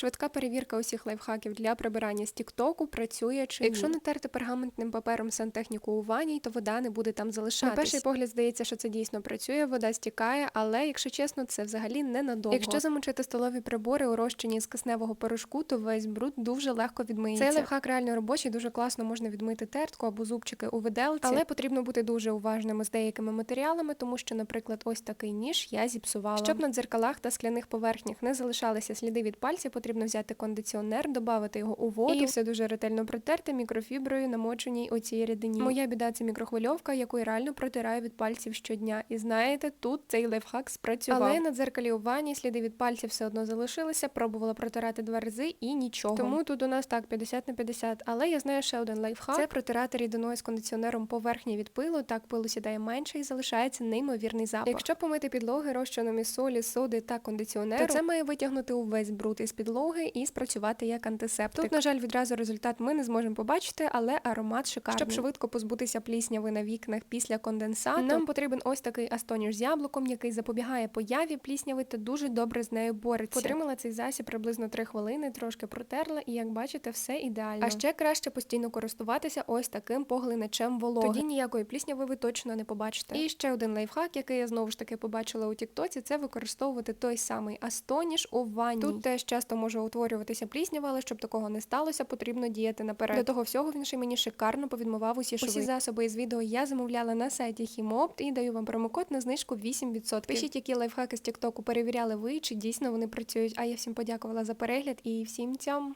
Швидка перевірка усіх лайфхаків для прибирання з Тіктоку працює чи якщо ні. натерти пергаментним папером сантехніку у ванні, то вода не буде там залишатись. На перший погляд здається, що це дійсно працює, вода стікає, але якщо чесно, це взагалі ненадовго. Якщо замочити столові прибори у розчині з кисневого порошку, то весь бруд дуже легко відмиється. Цей лайфхак реально робочий, дуже класно можна відмити тертку або зубчики у виделці, але потрібно бути дуже уважними з деякими матеріалами, тому що, наприклад, ось такий ніж я зіпсувала. Щоб на дзеркалах та скляних поверхнях не залишалися сліди від пальців, потрібно взяти кондиціонер, додати його у воду і все дуже ретельно протерти мікрофіброю, намоченій у цій рідині. Моя біда це мікрохвильовка, яку я реально протираю від пальців щодня. І знаєте, тут цей лайфхак спрацював. Але на дзеркалі у ванні сліди від пальців все одно залишилися. Пробувала протирати два рази і нічого. Тому тут у нас так 50 на 50. Але я знаю ще один лайфхак. Це протирати рідиною з кондиціонером поверхні від пилу. Так пилу сідає менше і залишається неймовірний запах. Якщо помити підлоги розчином із солі, соди та кондиціонеру, то це має витягнути увесь бруд із підлоги і спрацювати як антисептик. Тут, на жаль, відразу результат ми не зможемо побачити, але аромат шикарний. Щоб швидко позбутися плісняви на вікнах після конденсату, нам потрібен ось такий астоніш з яблуком, який запобігає появі плісняви та дуже добре з нею бореться. Потримала цей засіб приблизно 3 хвилини, трошки протерла, і як бачите, все ідеально. А ще краще постійно користуватися ось таким поглиначем вологи. Тоді ніякої плісняви ви точно не побачите. І ще один лайфхак, який я знову ж таки побачила у Тіктоці, це використовувати той самий астоніш у ванні. Тут теж часто може утворюватися пліснява, але щоб такого не сталося, потрібно діяти наперед. До того всього він ще мені шикарно повідмував усі шви. Усі засоби із відео я замовляла на сайті Хімопт і даю вам промокод на знижку 8%. Пишіть, які лайфхаки з Тіктоку перевіряли ви, чи дійсно вони працюють. А я всім подякувала за перегляд і всім цям.